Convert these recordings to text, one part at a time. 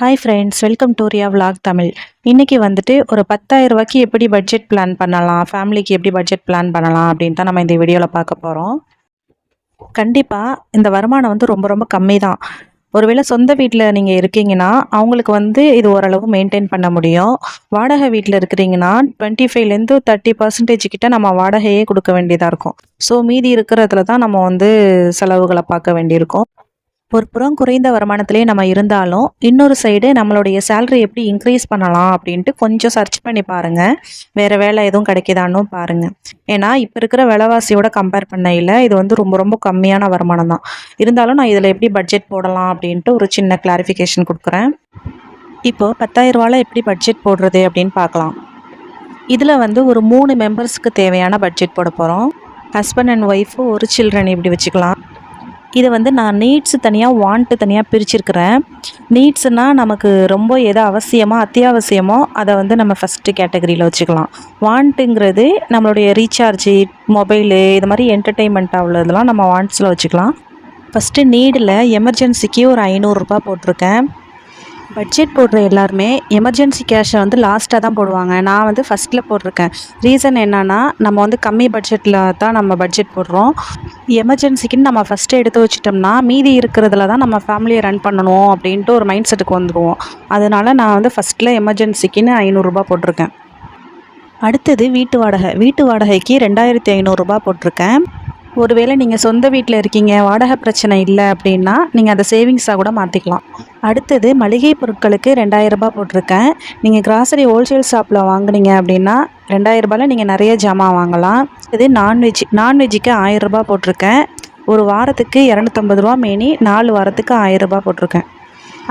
Hi friends welcome to Riya vlog Tamil இன்றைக்கி வந்துட்டு ஒரு 10000 ரூபாய்க்கு எப்படி பட்ஜெட் பிளான் பண்ணலாம் ஃபேமிலிக்கு எப்படி பட்ஜெட் பிளான் பண்ணலாம் அப்படின்னு தான் நம்ம இந்த வீடியோவில் பார்க்க போகிறோம் கண்டிப்பாக இந்த வருமானம் வந்து ரொம்ப ரொம்ப கம்மி தான் ஒருவேளை சொந்த வீட்டில் நீங்கள் இருக்கீங்கன்னா அவங்களுக்கு வந்து இது ஓரளவு மெயின்டைன் பண்ண முடியும். வாடகை வீட்டில் இருக்கிறீங்கன்னா டுவெண்ட்டி ஃபைவ்லேருந்து தேர்ட்டி பர்சன்டேஜ் கிட்ட நம்ம வாடகையே கொடுக்க வேண்டியதாக இருக்கும். ஸோ மீதி இருக்கிறதுல தான் நம்ம வந்து செலவுகளை பார்க்க வேண்டியிருக்கும். ஒரு புறம் குறைந்த வருமானத்திலே நம்ம இருந்தாலும் இன்னொரு சைடு நம்மளுடைய சேலரி எப்படி இன்க்ரீஸ் பண்ணலாம் அப்படின்ட்டு கொஞ்சம் சர்ச் பண்ணி பாருங்கள் வேறு வேலை எதுவும் கிடைக்குதான்னு பாருங்கள் ஏன்னா இப்போ இருக்கிற விலைவாசியோட கம்பேர் பண்ணையில் இது வந்து ரொம்ப ரொம்ப கம்மியான வருமானம் தான். இருந்தாலும் நான் இதில் எப்படி பட்ஜெட் போடலாம் அப்படின்ட்டு ஒரு சின்ன கிளாரிஃபிகேஷன் கொடுக்குறேன். இப்போது பத்தாயிரரூவாவில் எப்படி பட்ஜெட் போடுறது அப்படின்னு பார்க்கலாம். இதில் வந்து ஒரு மூணு மெம்பர்ஸ்க்கு தேவையான பட்ஜெட் போட போகிறோம் ஹஸ்பண்ட் அண்ட் ஒய்ஃபு ஒரு சில்ட்ரன் இப்படி வச்சுக்கலாம். இதை வந்து நான் நீட்ஸு தனியாக வாண்ட்டு தனியாக பிரிச்சிருக்கிறேன். நீட்ஸ்னால் நமக்கு ரொம்ப எது அவசியமோ அத்தியாவசியமோ அதை வந்து நம்ம ஃபஸ்ட்டு கேட்டகரியில் வச்சுக்கலாம். வாண்ட்டுங்கிறது நம்மளுடைய ரீசார்ஜு மொபைலு இது மாதிரி என்டர்டெயின்மெண்ட் உள்ளதெல்லாம் நம்ம வாண்ட்ஸில் வச்சுக்கலாம். ஃபஸ்ட்டு நீடில் எமர்ஜென்சிக்கு ஒரு ஐநூறுரூபா போட்டிருக்கேன். பட்ஜெட் போடுற எல்லாருமே எமர்ஜென்சி கேஷை வந்து லாஸ்ட்டாக தான் போடுவாங்க. நான் வந்து ஃபஸ்ட்டில் போட்டிருக்கேன். ரீசன் என்னன்னா நம்ம வந்து கம்மி பட்ஜெட்டில் தான் நம்ம பட்ஜெட் போடுறோம். எமர்ஜென்சிக்குன்னு நம்ம ஃபஸ்ட்டு எடுத்து வச்சிட்டோம்னா மீதி இருக்கிறதுல தான் நம்ம ஃபேமிலியை ரன் பண்ணணும் அப்படின்ட்டு ஒரு மைண்ட் செட்டுக்கு வந்துடுவோம் அதனால் நான் வந்து ஃபஸ்ட்டில் எமர்ஜென்சிக்குன்னு ஐநூறுரூபா போட்டிருக்கேன். அடுத்தது வீட்டு வாடகை. வீட்டு வாடகைக்கு ரெண்டாயிரத்தி ஐநூறுரூபா போட்டிருக்கேன். ஒருவேளை நீங்கள் சொந்த வீட்டில் இருக்கீங்க வாடகை பிரச்சனை இல்லை அப்படின்னா நீங்கள் அதை சேவிங்ஸாக கூட மாற்றிக்கலாம் அடுத்தது மளிகை பொருட்களுக்கு ரெண்டாயிரரூபா போட்டிருக்கேன். நீங்கள் கிராசரி ஹோல்சேல் ஷாப்பில் வாங்குனீங்க அப்படின்னா ரெண்டாயிரரூபாயில் நீங்கள் நிறைய ஜாமான் வாங்கலாம். இது நான்வெஜ் நான்வெஜ்ஜுக்கு ஆயிரரூபா போட்டிருக்கேன். ஒரு வாரத்துக்கு இரநூத்தம்பது ரூபா மேனி நாலு வாரத்துக்கு ஆயிரரூபா போட்டிருக்கேன்.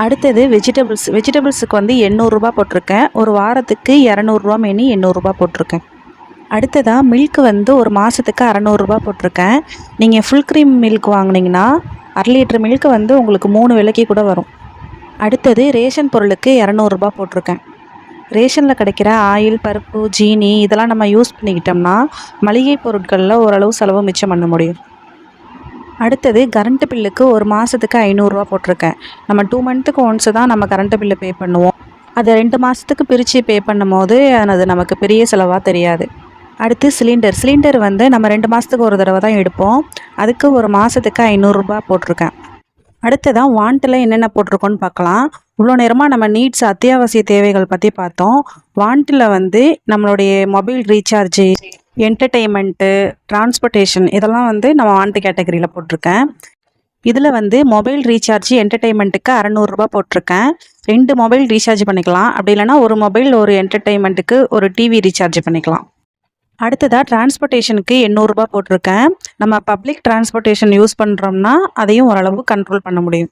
அடுத்தது வெஜிடபிள்ஸ் வெஜிடபிள்ஸுக்கு வந்து எண்ணூறுரூபா போட்டிருக்கேன். ஒரு வாரத்துக்கு இரநூறுவா மேனி எண்ணூறுரூபா போட்டிருக்கேன். அடுத்ததாக மில்க் வந்து ஒரு மாதத்துக்கு அறநூறுரூபா போட்டிருக்கேன். நீங்கள் ஃபுல் க்ரீம் மில்க் வாங்குனீங்கன்னா அரை லிட்டர் மில்க் வந்து உங்களுக்கு மூணு விலைக்கு கூட வரும். அடுத்தது ரேஷன் பொருளுக்கு இரநூறுபா போட்டிருக்கேன். ரேஷனில் கிடைக்கிற ஆயில் பருப்பு ஜீனி இதெல்லாம் நம்ம யூஸ் பண்ணிக்கிட்டோம்னா மளிகை பொருட்களில் ஓரளவு செலவு மிச்சம் பண்ண முடியும். அடுத்தது கரண்ட்டு பில்லுக்கு ஒரு மாதத்துக்கு ஐநூறுரூவா போட்டிருக்கேன். நம்ம டூ மந்த்துக்கு ஒன்ஸு தான் நம்ம கரண்ட்டு பில்லு பே பண்ணுவோம். அதை ரெண்டு மாதத்துக்கு பிரித்து பே பண்ணும் போது அது நமக்கு பெரிய செலவாக தெரியாது. அடுத்து சிலிண்டர். சிலிண்டர் வந்து நம்ம ரெண்டு மாதத்துக்கு ஒரு தடவை தான் எடுப்போம். அதுக்கு ஒரு மாதத்துக்கு ஐநூறுரூபா போட்டிருக்கேன். அடுத்ததான் வாண்ட்டில் என்னென்ன போட்டிருக்கோன்னு பார்க்கலாம். இவ்வளோ நேரமாக நம்ம நீட்ஸ் அத்தியாவசிய தேவைகள் பற்றி பார்த்தோம். வாண்ட்டில் வந்து நம்மளுடைய மொபைல் ரீசார்ஜு என்டர்டெயின்மெண்ட்டு டிரான்ஸ்போர்ட்டேஷன் இதெல்லாம் வந்து நம்ம வாண்ட்டு கேட்டகரியில் போட்டிருக்கேன். இதில் வந்து மொபைல் ரீசார்ஜ் என்டர்டெயின்மெண்ட்டுக்கு அறநூறுரூபா போட்டிருக்கேன். ரெண்டு மொபைல் ரீசார்ஜ் பண்ணிக்கலாம். அப்படி இல்லைன்னா ஒரு மொபைல் ஒரு என்டர்டெயின்மெண்ட்டுக்கு ஒரு டிவி ரீசார்ஜ் பண்ணிக்கலாம். அடுத்ததாக டிரான்ஸ்போர்ட்டேஷனுக்கு எண்ணூறுரூபா போட்டிருக்கேன். நம்ம பப்ளிக் டிரான்ஸ்போர்ட்டேஷன் யூஸ் பண்ணுறோம்னா அதையும் ஓரளவு கண்ட்ரோல் பண்ண முடியும்.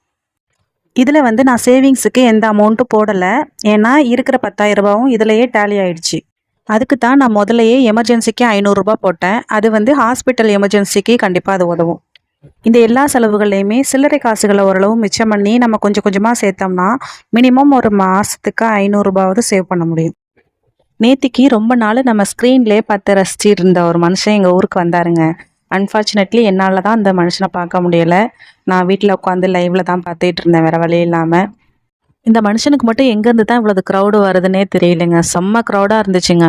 இதில் வந்து நான் சேவிங்ஸுக்கு எந்த அமௌண்ட்டும் போடலை. ஏன்னா இருக்கிற பத்தாயிரரூபாவும் இதிலையே டேலி ஆயிடுச்சு. அதுக்கு தான் நான் முதலையே எமர்ஜென்சிக்கு ஐநூறுரூபா போட்டேன். அது வந்து ஹாஸ்பிட்டல் எமர்ஜென்சிக்கு கண்டிப்பாக அது உதவும். இந்த எல்லா செலவுகள்லையுமே சில்லறை காசுகளை ஓரளவு மிச்சம் பண்ணி நம்ம கொஞ்சம் கொஞ்சமாக சேர்த்தோம்னா மினிமம் ஒரு மாதத்துக்கு ஐநூறுரூபாவது சேவ் பண்ண முடியும். நேத்திக்கு ரொம்ப நாள் நம்ம ஸ்க்ரீன்லேயே பார்த்து ரசிச்சிட்டு இருந்த ஒரு மனுஷன் எங்கள் ஊருக்கு வந்தாருங்க. அன்ஃபார்ச்சுனேட்லி என்னால் தான் அந்த மனுஷனை பார்க்க முடியலை. நான் வீட்டில் உட்காந்து லைவில் தான் பார்த்துட்டு இருந்தேன் வேறு வழி இல்லாமல் இந்த மனுஷனுக்கு மட்டும் எங்கேருந்து தான் இவ்வளவு க்ரௌடு வருதுன்னே தெரியலைங்க. செம்ம க்ரௌடாக இருந்துச்சுங்க.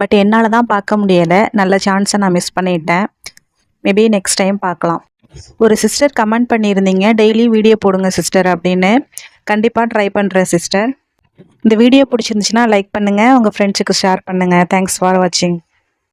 பட் என்னால் தான் பார்க்க முடியலை. நல்ல சான்ஸை நான் மிஸ் பண்ணிட்டேன். மேபி நெக்ஸ்ட் டைம் பார்க்கலாம். ஒரு சிஸ்டர் கமெண்ட் பண்ணியிருந்தீங்க. டெய்லி வீடியோ போடுங்க சிஸ்டர் அப்படின்னு. கண்டிப்பாக ட்ரை பண்ணுறேன் சிஸ்டர் இந்த வீடியோ பிடிச்சிருந்துச்சுன்னா லைக் பண்ணுங்கள் உங்கள் ஃப்ரெண்ட்ஸுக்கு ஷேர் பண்ணுங்கள் தேங்க்ஸ் ஃபார் வாட்சிங்